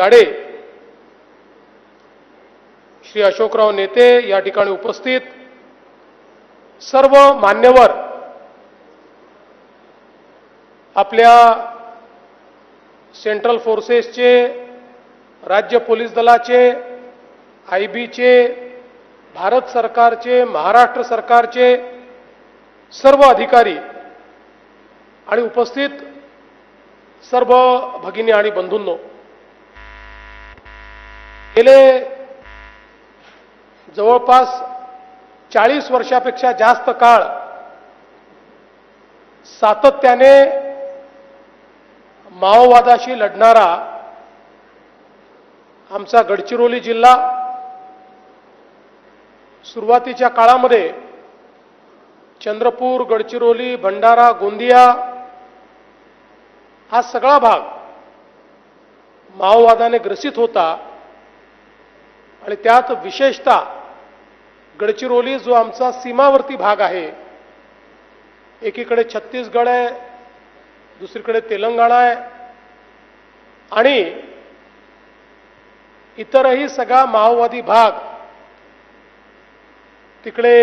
गाडे. श्री अशोकराव नेते या ठिकाणी उपस्थित. सर्व मान्यवर. आपल्या सेंट्रल फोर्सेसचे राज्य पोलीस दलाचे आय बीचे भारत सरकारचे महाराष्ट्र सरकारचे सर्व अधिकारी आणि उपस्थित सर्व भगिनी आणि बंधूंनो. गेले जवळपास चाळीस वर्षापेक्षा जास्त काळ सातत्याने माओवादाशी लढणारा आमचा गडचिरोली जिल्हा सुरुवातीच्या काळामध्ये चंद्रपूर गडचिरोली भंडारा गोंदिया हा सगळा भाग माओवादाने ग्रसित होता. आणि त्यात विशेषतः गडचिरोली जो आमचा सीमावर्ती भाग आहे एकीकडे छत्तीसगड आहे दुसरीकडे तेलंगणा आहे आणि इतरही सगळा माओवादी भाग तिकडे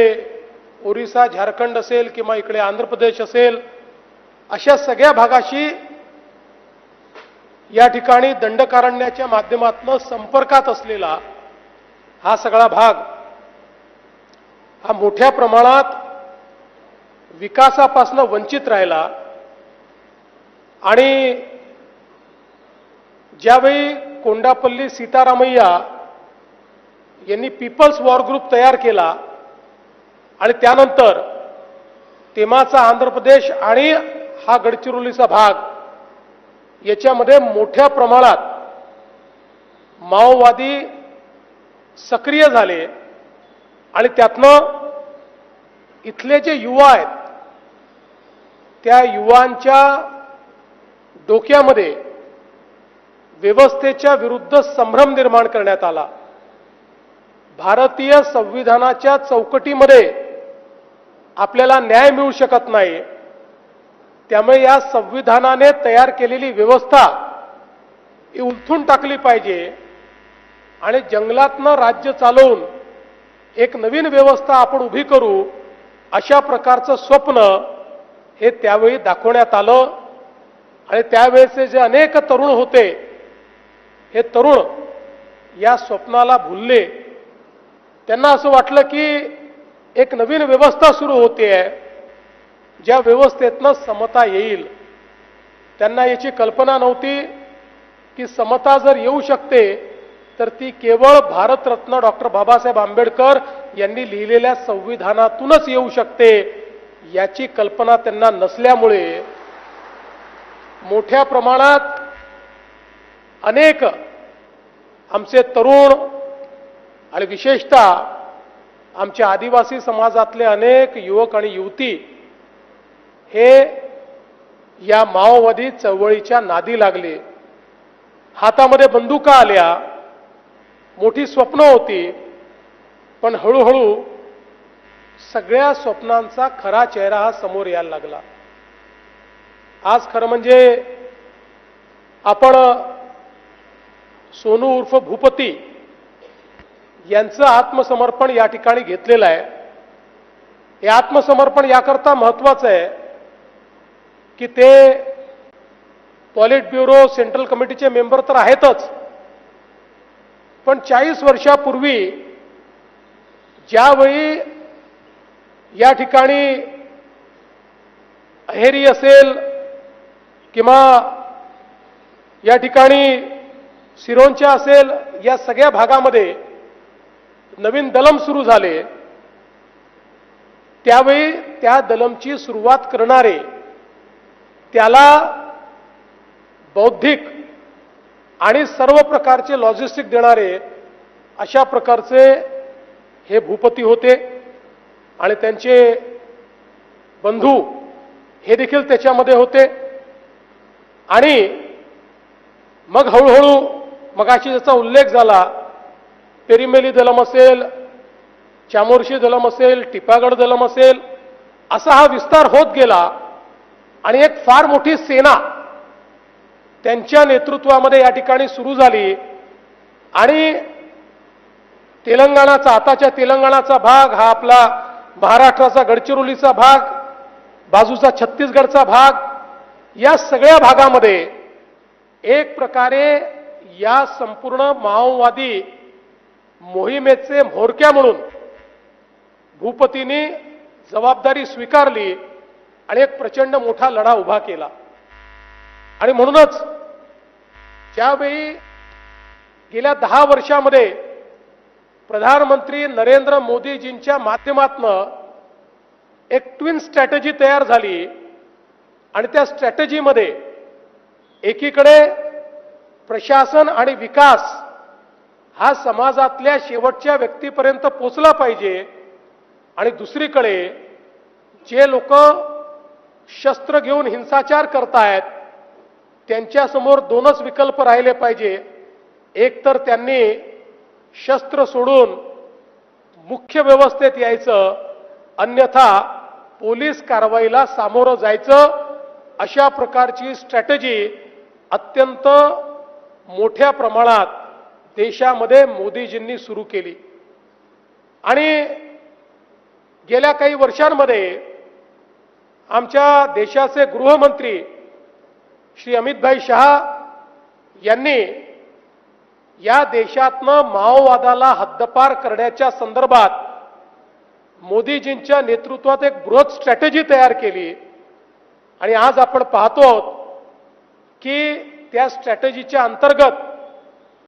ओरिसा झारखंड असेल किंवा इकडे आंध्र प्रदेश असेल अशा सगळ्या भागाशी या ठिकाणी दंडकारण्याच्या माध्यमातून संपर्कात असलेला हा सगळा भाग हा मोठ्या प्रमाणात विकासापासून वंचित राहिला. आणि ज्यावेळी कोंडापल्ली सीतारामय्या यांनी पीपल्स वॉर ग्रुप तयार केला आणि त्यानंतर तेमाचा आंध्र प्रदेश आणि हा गडचिरोलीचा भाग याच्यामध्ये मोठ्या प्रमाणात माओवादी सक्रिय झाले आणि त्यातनं इथले जे युवा आहेत त्या युवांच्या डोक्यामध्ये व्यवस्थेच्या विरुद्ध संभ्रम निर्माण करण्यात आला. भारतीय संविधानाच्या चौकटीमध्ये आपल्याला न्याय मिळू शकत नाही. त्यामुळे या संविधानाने तयार केलेली व्यवस्था ही उलथून टाकली पाहिजे. आणि जंगलातनं राज्य चालवून एक नवीन व्यवस्था आपण उभी करू अशा प्रकारचं स्वप्न हे त्यावेळी दाखवण्यात आलं. आणि त्यावेळेचे जे अनेक तरुण होते हे तरुण या स्वप्नाला भुलले. त्यांना असं वाटलं की एक नवीन व्यवस्था सुरू होते. आहे ज्या व्यवस्थेतनं समता येईल. त्यांना याची कल्पना नव्हती की समता जर येऊ शकते तर ती केवळ भारतरत्न डॉक्टर बाबासाहेब आंबेडकर यांनी लिहिलेल्या संविधानातूनच येऊ शकते याची कल्पना त्यांना नसल्यामुळे मोठ्या प्रमाणात अनेक आमचे तरुण आणि विशेषतः आमच्या आदिवासी समाजातले अनेक युवक आणि युवती हे या माओवादी चळवळीच्या नादी लागले. हातामध्ये बंदुका आल्या. मोठी स्वप्न होती. पण हळूहळू सगळ्या स्वप्नांचा खरा चेहरा हा समोर यायला लागला. आज खरं म्हणजे आपण सोनू उर्फ भूपती यांचं आत्मसमर्पण या ठिकाणी घेतलेलं आहे. हे आत्मसमर्पण याकरता महत्वाचं आहे की ते पॉलिट ब्युरो सेंट्रल कमिटीचे मेंबर तर आहेतच. पण चाळीस वर्षापूर्वी ज्यावेळी या ठिकाणी अहेरी असेल किंवा या ठिकाणी सिरोंच्या असेल या सगळ्या भागामध्ये नवीन दलम सुरू झाले. त्यावेळी त्या दलमची सुरुवात करणारे त्याला बौद्धिक आणि सर्व प्रकारचे लॉजिस्टिक देणारे अशा प्रकारचे हे भूपती होते आणि त्यांचे बंधू हे देखील त्याच्यामध्ये होते. आणि मग हळूहळू मगाशी ज्याचा उल्लेख झाला पेरिमेली दलम असेल चामोर्शी दलम असेल टिपागड दलम असेल असा हा विस्तार होत गेला आणि एक फार मोठी सेना त्यांच्या नेतृत्वामध्ये या ठिकाणी सुरू झाली. आणि तेलंगणाचा आताच्या तेलंगणाचा भाग हा आपला महाराष्ट्राचा गडचिरोलीचा भाग बाजूचा छत्तीसगडचा भाग या सगळ्या भागामध्ये एक प्रकारे या संपूर्ण माओवादी मोहिमेचे म्होरक्या म्हणून भूपतींनी जबाबदारी स्वीकारली आणि एक प्रचंड मोठा लढा उभा केला. आणि म्हणूनच ज्यावेळी गेल्या दहा वर्षामध्ये प्रधानमंत्री नरेंद्र मोदीजींच्या माध्यमातनं एक ट्विन स्ट्रॅटेजी तयार झाली आणि त्या स्ट्रॅटेजीमध्ये एकीकडे प्रशासन आणि विकास हा समाजातल्या शेवटच्या व्यक्तीपर्यंत पोचला पाहिजे आणि दुसरीकडे जे लोक शस्त्र घेऊन हिंसाचार करतायत त्यांच्यासमोर दोनच विकल्प राहिले पाहिजे. एक तर त्यांनी शस्त्र सोडून मुख्य व्यवस्थेत यायचं अन्यथा पोलीस कारवाईला सामोरं जायचं अशा प्रकारची स्ट्रॅटेजी अत्यंत मोठ्या प्रमाणात देशामध्ये मोदीजींनी सुरू केली. आणि गेल्या काही वर्षांमध्ये आमच्या देशाचे गृहमंत्री श्री अमितभाई शहा यांनी या देशातनं माओवादाला हद्दपार करण्याच्या संदर्भात मोदीजींच्या नेतृत्वात एक बृहत स्ट्रॅटेजी तयार केली. आणि आज आपण पाहतो आहोत की त्या स्ट्रॅटेजीच्या अंतर्गत